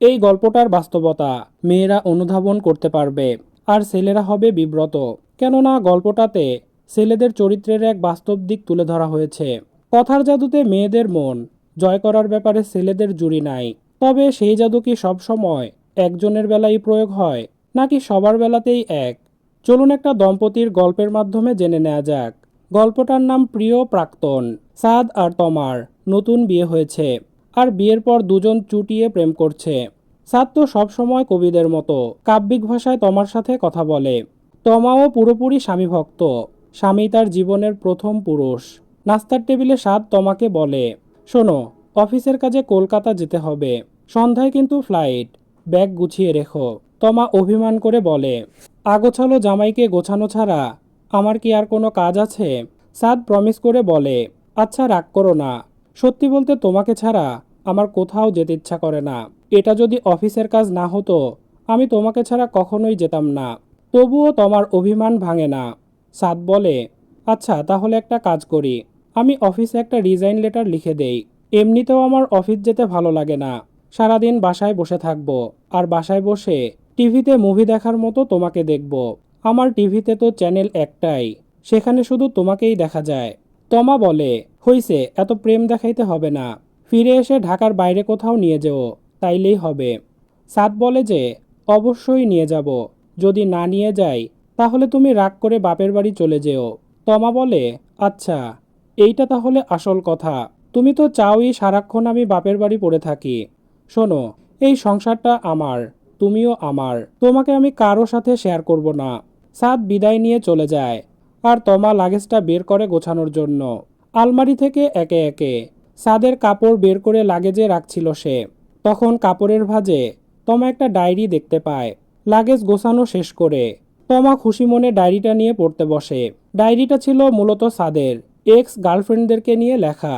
এই গল্পটার বাস্তবতা মেয়েরা অনুধাবন করতে পারবে, আর ছেলেরা হবে বিব্রত। কেননা গল্পটাতে ছেলেদের চরিত্রের এক বাস্তব দিক তুলে ধরা হয়েছে। কথার জাদুতে মেয়েদের মন, জয় করার ব্যাপারে ছেলেদের জুড়ি নাই। তবে সেই জাদু কি সবসময় একজনের বেলায় প্রয়োগ হয়, নাকি সবার বেলাতেই এক? চলুন একটা দম্পতির গল্পের মাধ্যমে জেনে নেওয়া যাক। গল্পটার নাম প্রিয় প্রাক্তন, সাদ আর তমার, নতুন বিয়ে হয়েছে। আর বিয়ের পর দুজন চুটিয়ে প্রেম করছে। সাদ তো সবসময় কবিদের মতো। কাব্যিক ভাষায় তমার সাথে কথা বলে। তমাও পুরোপুরি স্বামী ভক্ত। স্বামী তার জীবনের প্রথম পুরুষ। নাস্তার টেবিলে সাদ তমাকে বলে, শোনো, অফিসের কাজে কলকাতা যেতে হবে। সন্ধ্যায় কিন্তু ফ্লাইট। ব্যাগ গুছিয়ে রেখো। তমা অভিমান করে বলে, আগোছালো জামাইকে গোছানো ছাড়া আমার কি আর কোনো কাজ আছে? সাদ প্রমিস করে বলে আচ্ছা রাগ করো না। সত্যি বলতে তোমাকে ছাড়া আমার কোথাও যেতে ইচ্ছা করে না। এটা যদি অফিসের কাজ না হতো, আমি তোমাকে ছাড়া কখনোই যেতাম না। তবুও তোমার অভিমান ভাঙে না। সাদ বলে আচ্ছা তাহলে একটা কাজ করি। আমি অফিসে একটা রিজাইন লেটার লিখে দেই। এমনিতেও আমার অফিস যেতে ভালো লাগে না। সারাদিন বাসায় বসে থাকব। আর বাসায় বসে টিভিতে মুভি দেখার মতো তোমাকে দেখব। আমার টিভিতে তো চ্যানেল একটাই। সেখানে শুধু তোমাকেই দেখা যায়। তমা বলে, হইছে, এত প্রেম দেখাইতে হবে না। ফিরে এসে ঢাকার বাইরে কোথাও নিয়ে যেও, তাইলেই হবে। সাদ বলে যে, অবশ্যই নিয়ে যাব। যদি না নিয়ে যাই, তাহলে তুমি রাগ করে বাপের বাড়ি চলে যেও। তমা বলে আচ্ছা এইটা তাহলে আসল কথা। তুমি তো চাওই সারাক্ষণ আমি বাপের বাড়ি পড়ে থাকি। শোনো, এই সংসারটা আমার, তুমিও আমার। তোমাকে আমি কারও সাথে শেয়ার করব না। সাদ বিদায় নিয়ে চলে যায়। আর তমা লাগেজটা বের করে গোছানোর জন্য। আলমারি থেকে একে একে সাদের কাপড় বের করে লাগেজে রাখছিল সে। তখন কাপড়ের ভাঁজে তমা একটা ডায়েরি দেখতে পায়। লাগেজ গোছানো শেষ করে তমা খুশি মনে ডায়েরিটা নিয়ে পড়তে বসে। ডায়েরিটা ছিল মূলত সাদের, এক্স গার্লফ্রেন্ডদেরকে নিয়ে লেখা।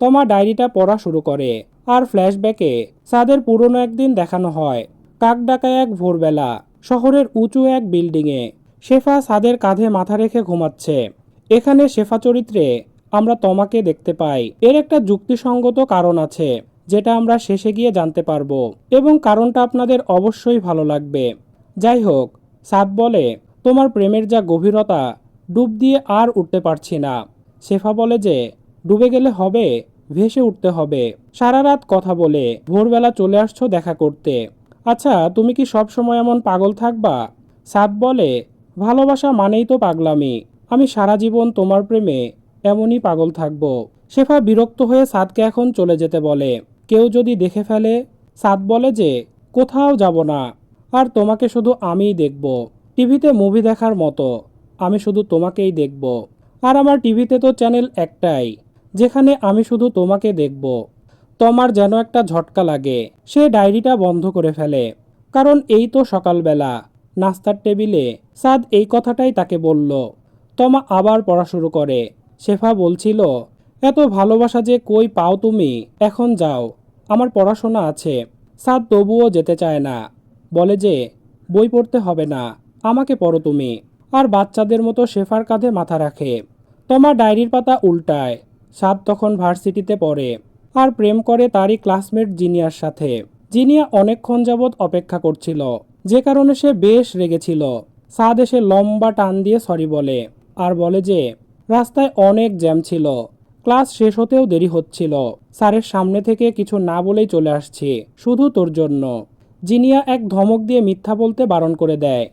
তমা ডায়েরিটা পড়া শুরু করে আর ফ্ল্যাশব্যাকে সাদের পুরনো একদিন দেখানো হয়। কাক ডাকা এক ভোরবেলা, শহরের উঁচু এক বিল্ডিংয়ে, শেফা সাদের কাঁধে মাথা রেখে ঘুমাচ্ছে। এখানে শেফা চরিত্রে আমরা তমাকে দেখতে পাই। এর একটা যুক্তিসঙ্গত কারণ আছে, যেটা আমরা শেষে গিয়ে জানতে পারব। এবং কারণটা আপনাদের অবশ্যই ভালো লাগবে। যাই হোক, সাদ বলে, তোমার প্রেমের যা গভীরতা, ডুব দিয়ে আর উঠতে পারছি না। শেফা বলে যে, ডুবে গেলে হবে, ভেসে উঠতে হবে। সারা রাত কথা বলে, ভোরবেলা চলে আসছো দেখা করতে। আচ্ছা তুমি কি সব সময় এমন পাগল থাকবা? সাদ বলে, ভালোবাসা মানেই তো পাগলামি। আমি সারা জীবন তোমার প্রেমে এমনই পাগল থাকব। শেফা বিরক্ত হয়ে সাদকে এখন চলে যেতে বলে। কেউ যদি দেখে ফেলে, সাদ বলে যে, কোথাও যাব না। আর তোমাকে শুধু আমিই দেখব। টিভিতে মুভি দেখার মতো। আমি শুধু তোমাকেই দেখব। আর আমার টিভিতে তো চ্যানেল একটাই, যেখানে আমি শুধু তোমাকে দেখব। তোমার যেন একটা ঝটকা লাগে। সে ডায়েরিটা বন্ধ করে ফেলে। কারণ এই তো সকালবেলা। নাস্তার টেবিলে সাদ এই কথাটাই তাকে বলল। তমা আবার পড়া শুরু করে। শেফা বলছিল, এত ভালোবাসা যে কই পাও তুমি? এখন যাও। আমার পড়াশোনা আছে। সাদ তবুও যেতে চায় না। বলে যে, বই পড়তে হবে না। আমাকে পড়ো তুমি। আর বাচ্চাদের মতো শেফার কাঁধে মাথা রাখে। তোমার ডায়েরির পাতা উল্টায়। সাদ তখন ভার্সিটিতে পড়ে। আর প্রেম করে তারই ক্লাসমেট জিনিয়ার সাথে। জিনিয়া অনেকক্ষণ যাবৎ অপেক্ষা করছিল। যে কারণে সে বেশ রেগেছিল। সাদ এসে লম্বা টান দিয়ে সরি বলে। আর বলে যে রাস্তায় অনেক জ্যাম ছিল। ক্লাস শেষ হতেও দেরি হচ্ছিল। স্যারের সামনে থেকে কিছু না বলেই চলে আসছি, শুধু তোর জন্য। জিনিয়া এক ধমক দিয়ে মিথ্যা বলতে বারণ করে দেয়।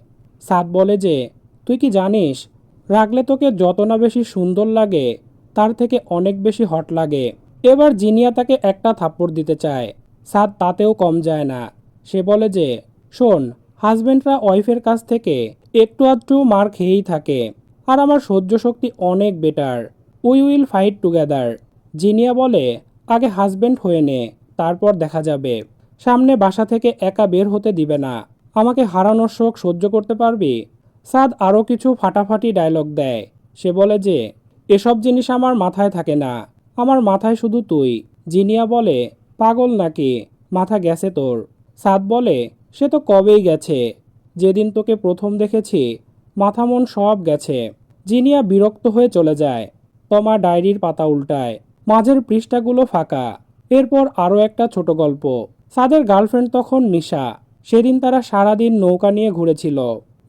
সাদ বলে যে, তুই কি জানিস, রাগলে তোকে যত না বেশি সুন্দর লাগে, তার থেকে অনেক বেশি হট লাগে। এবার জিনিয়া তাকে একটা থাপ্পড় দিতে চায়। সাদ তাতেও কম যায় না। সে বলে যে, শোন, হাজবেন্ডরা ওয়াইফের কাছ থেকে একটু আধটু মার খেয়েই থাকে। আর আমার সহ্য শক্তি অনেক better we will fight together Zinia বলে, আগে হাজবেন্ড হয়ে নে, তারপর দেখা যাবে। সামনে বাসা থেকে একা বের হতে দিবে না। আমাকে হারানোর শোক সহ্য করতে পারবি? সাদ আরও কিছু ফাটাফাটি ডায়লগ দেয়। সে বলে যে, এসব জিনিস আমার মাথায় থাকে না। আমার মাথায় শুধু তুই। জিনিয়া বলে, পাগল নাকি? মাথা গেছে তোর। সাদ বলে, সে তো কবেই গেছে। যেদিন তোকে প্রথম দেখেছি মাথা মন সব গেছে। জিনিয়া বিরক্ত হয়ে চলে যায়। তমা ডায়েরির পাতা উল্টায়। মাঝের পৃষ্ঠাগুলো ফাঁকা। এরপর আরও একটা ছোট গল্প। সাদের গার্লফ্রেন্ড তখন নিশা। সেদিন তারা সারাদিন নৌকা নিয়ে ঘুরেছিল।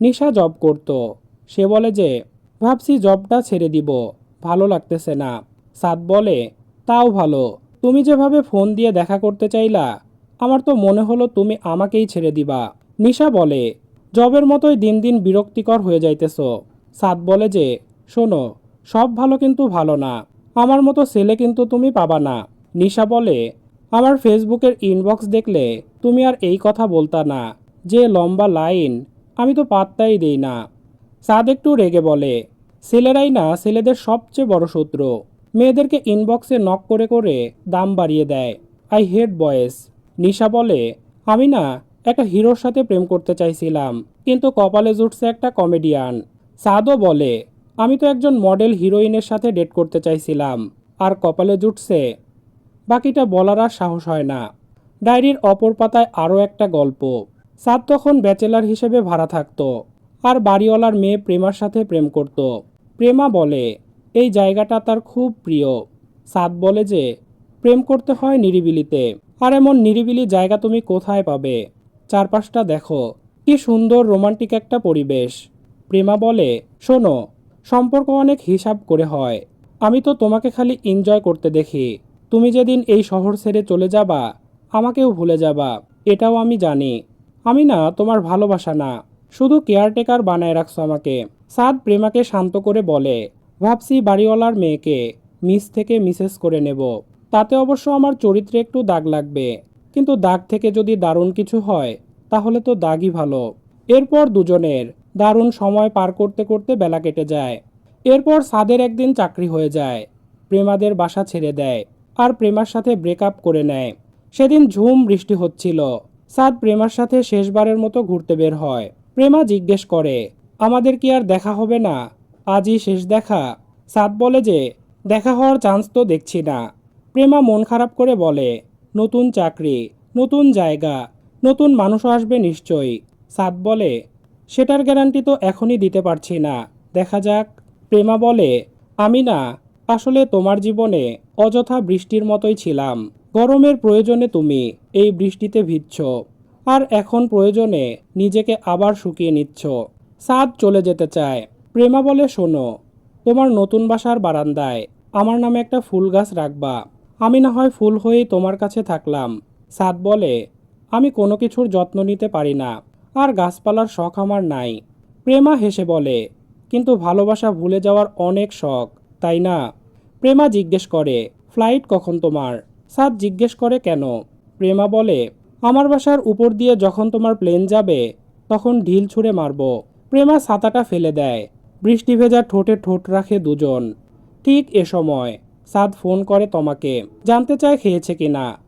নিশা জব করত। সে বলে যে, ভাবছি জবটা ছেড়ে দিব। ভালো লাগতেছে না। সাদ বলে, তাও ভালো। তুমি যেভাবে ফোন দিয়ে দেখা করতে চাইলা, আমার তো মনে হলো তুমি আমাকেই ছেড়ে দিবা। নিশা বলে জবের মতোই দিন দিন বিরক্তিকর হয়ে যাইতেছ। সাদ বলে যে, শোনো, সব ভালো কিন্তু ভালো না। আমার মতো ছেলে কিন্তু তুমি পাবা না। নিশা বলে, আমার ফেসবুকের ইনবক্স দেখলে তুমি আর এই কথা বলতা না। যে লম্বা লাইন, আমি তো পাত্তাই দেই না। সাদ একটু রেগে বলে, ছেলেরাই না, ছেলেদের সবচেয়ে বড় শত্রু। মেয়েদেরকে ইনবক্সে নক করে করে দাম বাড়িয়ে দেয়। আই হেট বয়েস নিশা বলে, আমি না একটা হিরোর সাথে প্রেম করতে চাইছিলাম, কিন্তু কপালে জুটছে একটা কমেডিয়ান। সাদও বলে, আমি তো একজন মডেল হিরোইনের সাথে ডেট করতে চাইছিলাম, আর কপালে জুটছে। বাকিটা বলার আর সাহস হয় না। ডায়েরির অপর পাতায় আরও একটা গল্প। সাদ তখন ব্যাচেলার হিসেবে ভাড়া থাকতো, আর বাড়িওয়ালার মেয়ে প্রেমার সাথে প্রেম করত। প্রেমা বলে, এই জায়গাটা তার খুব প্রিয়। সাদ বলে যে, প্রেম করতে হয় নিরিবিলিতে, আর এমন নিরিবিলি জায়গা তুমি কোথায় পাবে? চারপাশটা দেখো। কি সুন্দর রোমান্টিক একটা পরিবেশ। প্রেমা বলে, শোনো, সম্পর্ক অনেক হিসাব করে হয়। আমি তো তোমাকে খালি এনজয় করতে দেখি। তুমি যেদিন এই শহর ছেড়ে চলে যাবা, আমাকেও ভুলে যাবা। এটাও আমি জানি। আমি না, তোমার ভালোবাসা না। শুধু কেয়ারটেকার বানায় রাখছো আমাকে। সাদ প্রেমাকে শান্ত করে বলে, ভাবছি বাড়িওয়ালার মেয়েকে মিস থেকে মিসেস করে নেব। তাতে অবশ্য আমার চরিত্রে একটু দাগ লাগবে। কিন্তু দাগ থেকে যদি দারুণ কিছু হয়, তাহলে তো দাগই ভালো। এরপর দুজনের দারুণ সময় পার করতে করতে বেলা কেটে যায়। এরপর সাদের একদিন চাকরি হয়ে যায়। প্রেমাদের বাসা ছেড়ে দেয় আর প্রেমার সাথে ব্রেকআপ করে নেয়। সেদিন ঝুম বৃষ্টি হচ্ছিল। সাদ প্রেমার সাথে শেষবারের মতো ঘুরতে বের হয়। প্রেমা জিজ্ঞেস করে, আমাদের কি আর দেখা হবে না? আজই শেষ দেখা? সাদ বলে যে, দেখা হওয়ার চান্স তো দেখছি না। প্রেমা মন খারাপ করে বলে নতুন চাকরি, নতুন জায়গা, নতুন মানুষ আসবে নিশ্চয়ই, সাদ বলে। সেটার গ্যারান্টি তো এখনই দিতে পারছি না। দেখা যাক। প্রেমা বলে, আমি না, আসলে তোমার জীবনে অযথা বৃষ্টির মতোই ছিলাম। গরমের প্রয়োজনে তুমি এই বৃষ্টিতে ভিজছ। আর এখন প্রয়োজনে নিজেকে আবার শুকিয়ে নিচ্ছ। সাদ চলে যেতে চায়। প্রেমা বলে, শোনো, তোমার নতুন বাসার বারান্দায় আমার নামে একটা ফুল গাছ রাখবা। আমি না হয় ফুল হয়েই তোমার কাছে থাকলাম। সাদ বলে, আমি কোনো কিছুর যত্ন নিতে পারি না, আর গাছপালার শখ আমার নাই। প্রেমা হেসে বলে, কিন্তু ভালোবাসা ভুলে যাওয়ার অনেক শখ, তাই না? প্রেমা জিজ্ঞেস করে, ফ্লাইট কখন তোমার? সাদ জিজ্ঞেস করে, কেন? প্রেমা বলে, আমার বাসার উপর দিয়ে যখন তোমার প্লেন যাবে, তখন ঢিল ছুঁড়ে মারব। প্রেমা ছাতাটা ফেলে দেয়। বৃষ্টি ভেজা ঠোঁটে ঠোঁট রাখে দুজন। ঠিক এ সময় সাদ ফোন করে তোমাকে। জানতে চায় খেয়েছে কিনা।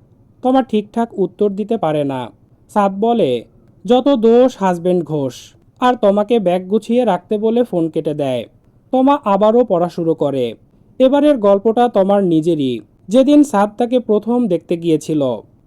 তোমার ঠিকঠাক উত্তর দিতে পারে না। সাদ বলে, যত দোষ হাজবেন্ড ঘোষ। আর তোমাকে ব্যাগ গুছিয়ে রাখতে বলে ফোন কেটে দেয়। তোমা আবারও পড়া শুরু করে। এবারের গল্পটা তোমার নিজেরই। যেদিন সাদ তাকে প্রথম দেখতে গিয়েছিল,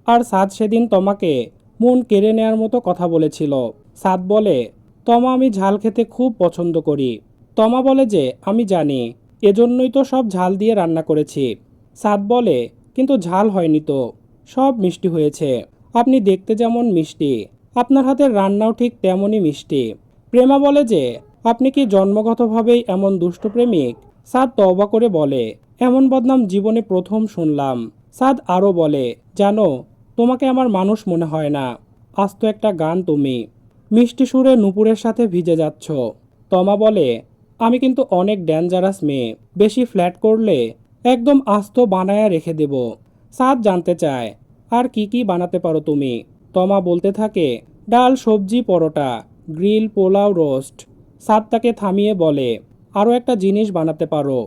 আর সাদ সেদিন তোমাকে মন কেড়ে নেয়ার মতো কথা বলেছিল। সাদ বলে, তমা আমি ঝাল খেতে খুব পছন্দ করি। তমা বলে যে, আমি জানি। এজন্যই তো সব ঝাল দিয়ে রান্না করেছি। সাদ বলে, কিন্তু ঝাল হয়নি তো। সব মিষ্টি হয়েছে। আপনি দেখতে যেমন মিষ্টি। আপনার হাতের রান্নাও ঠিক তেমনই মিষ্টি। প্রেমা বলে যে, আপনি কি জন্মগতভাবেই এমন দুষ্ট প্রেমিক? সাদ তওবা করে বলে, এমন বদনাম জীবনে প্রথম শুনলাম। সাদ আরও বলে, জানো, তোমাকে আমার মানুষ মনে হয় না। আজ তো একটা গান তুমি। মিষ্টি সুরে নুপুরের সাথে ভিজে যাচ্ছ। তমা বলে আমি কিন্তু অনেক ডেঞ্জারাস মেয়ে। বেশি ফ্ল্যাট করলে একদম আস্ত বানায়া রেখে দেব। সাদ জানতে চায়, আর কি কি বানাতে পারো তুমি? তমা বলতে থাকে, ডাল, সবজি, পরোটা, গ্রিল, পোলাও, রোস্ট। সাদ তাকে থামিয়ে বলে আরও একটা জিনিস বানাতে পারো।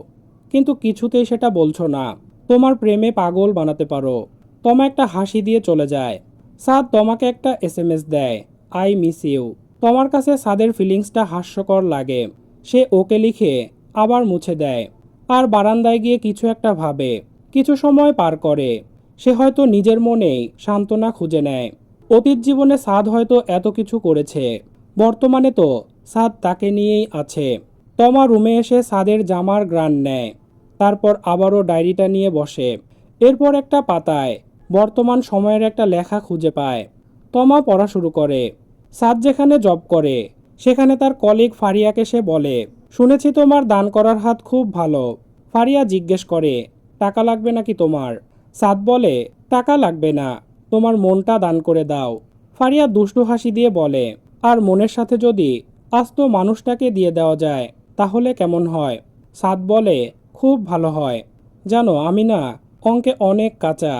কিন্তু কিছুতেই সেটা বলছো না। তোমার প্রেমে পাগল বানাতে পারো। তমা একটা হাসি দিয়ে চলে যায়। সাদ তোমাকে একটা এস দেয়, আই মিস ইউ। তোমার কাছে সাদের ফিলিংসটা হাস্যকর লাগে। সে ওকে লিখে আবার মুছে দেয়। আর বারান্দায় গিয়ে কিছু একটা ভাবে। কিছু সময় পার করে। সে হয়তো নিজের মনেই সান্ত্বনা খুঁজে নেয়। অতীত জীবনে সাদ হয়তো এত কিছু করেছে। বর্তমানে তো সাদ তাকে নিয়েই আছে। তমা রুমে এসে সাদের জামার গ্রান নেয়। তারপর আবারও ডায়েরিটা নিয়ে বসে। এরপর একটা পাতায় বর্তমান সময়ের একটা লেখা খুঁজে পায়। তমা পড়া শুরু করে। সাদ যেখানে জব করে সেখানে তার কলিগ ফারিয়াকে সে বলে, শুনেছি তোমার দান করার হাত খুব ভালো। ফারিয়া জিজ্ঞেস করে, টাকা লাগবে নাকি তোমার? সাদ বলে, টাকা লাগবে না, তোমার মনটা দান করে দাও। ফারিয়া দুষ্টু হাসি দিয়ে বলে, আর মনের সাথে যদি আস্ত মানুষটাকে দিয়ে দেওয়া যায়, তাহলে কেমন হয়? সাদ বলে, খুব ভালো হয়। জানো, আমি না অঙ্কে অনেক কাঁচা,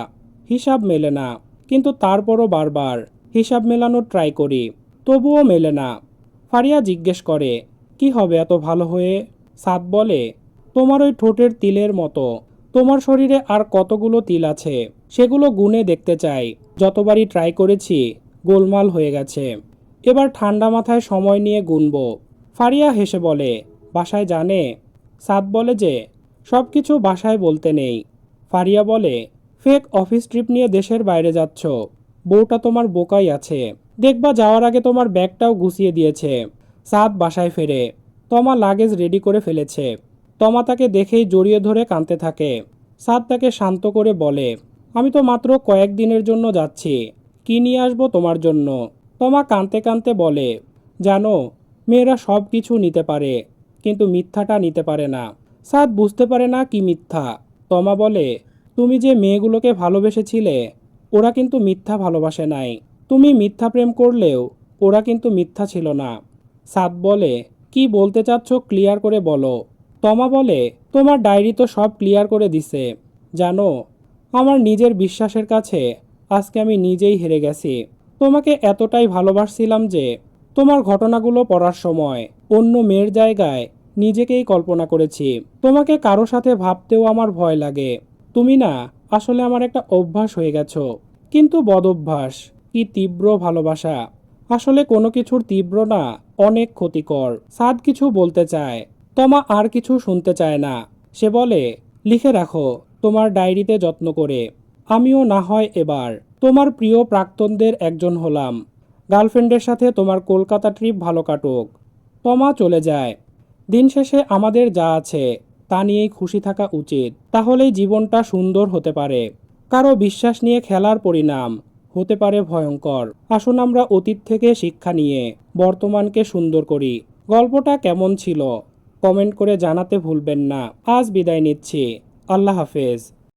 হিসাব মেলে না, কিন্তু তারপরও বারবার হিসাব মেলানোর ট্রাই করি, তবুও মেলে না। ফারিয়া জিজ্ঞেস করে, কি হবে এত ভালো হয়ে? সাদ বলে, তোমার ওই ঠোঁটের তিলের মতো। তোমার শরীরে আর কতগুলো তিল আছে, সেগুলো গুনে দেখতে চাই। যতবারই ট্রাই করেছি, গোলমাল হয়ে গেছে। এবার ঠান্ডা মাথায় সময় নিয়ে গুনব। ফারিয়া হেসে বলে, বাসায় জানে? সাদ বলে যে সব কিছু বাসায় বলতে নেই। ফারিয়া বলে, ফেক অফিস ট্রিপ নিয়ে দেশের বাইরে যাচ্ছ। বউটা তোমার বোকাই আছে। দেখবা যাওয়ার আগে তোমার ব্যাগটাও গুছিয়ে দিয়েছে। সাদ বাসায় ফেরে। তমা লাগেজ রেডি করে ফেলেছে। তমা তাকে দেখেই জড়িয়ে ধরে কাঁদতে থাকে। সাদ তাকে শান্ত করে বলে, আমি তো মাত্র কয়েকদিনের জন্য যাচ্ছি। কি নিয়ে আসব তোমার জন্য? তমা কাঁদতে কাঁদতে বলে, জানো, মেয়েরা সব কিছু নিতে পারে, কিন্তু মিথ্যাটা নিতে পারে না। সাদ বুঝতে পারে না কি মিথ্যা। তমা বলে, তুমি যে মেয়েগুলোকে ভালোবেসেছিলে, ওরা কিন্তু মিথ্যা ভালোবাসে নাই। তুমি মিথ্যা প্রেম করলেও ওরা কিন্তু মিথ্যা ছিল না। সাদ বলে, কি বলতে চাচ্ছ ক্লিয়ার করে বলো। তমা বলে, তোমার ডায়েরি তো সব ক্লিয়ার করে দিছে। জানো, আমার নিজের বিশ্বাসের কাছে আজকে আমি নিজেই হেরে গেছি। তোমাকে এতটাই ভালোবাসছিলাম যে তোমার ঘটনাগুলো পড়ার সময় অন্য মেয়ের জায়গায় নিজেকেই কল্পনা করেছি। তোমাকে কারও সাথে ভাবতেও আমার ভয় লাগে। তুমি না, আসলে আমার একটা অভ্যাস হয়ে গেছো। কিন্তু বদভ্যাস কি তীব্র ভালোবাসা? আসলে কোনো কিছুর তীব্র না, অনেক ক্ষতিকর। সাদ কিছু বলতে চায়। তমা আর কিছু শুনতে চায় না। সে বলে, লিখে রাখো, তোমার ডায়েরিতে যত্ন করে। আমিও না হয় এবার। তোমার প্রিয় প্রাক্তনদের একজন হলাম। গার্লফ্রেন্ডের সাথে তোমার কলকাতা ট্রিপ ভালো কাটুক। তমা চলে যায়। দিন শেষে আমাদের যা আছে, তা নিয়েই খুশি থাকা উচিত। তাহলেই জীবনটা সুন্দর হতে পারে। কারও বিশ্বাস নিয়ে খেলার পরিণাম। হতে পারে ভয়ঙ্কর। আসুন আমরা অতীত থেকে শিক্ষা নিয়ে বর্তমানকে সুন্দর করি। গল্পটা কেমন ছিল? কমেন্ট করে জানাতে ভুলবেন না। আজ বিদায় নিচ্ছি। আল্লাহ হাফেজ।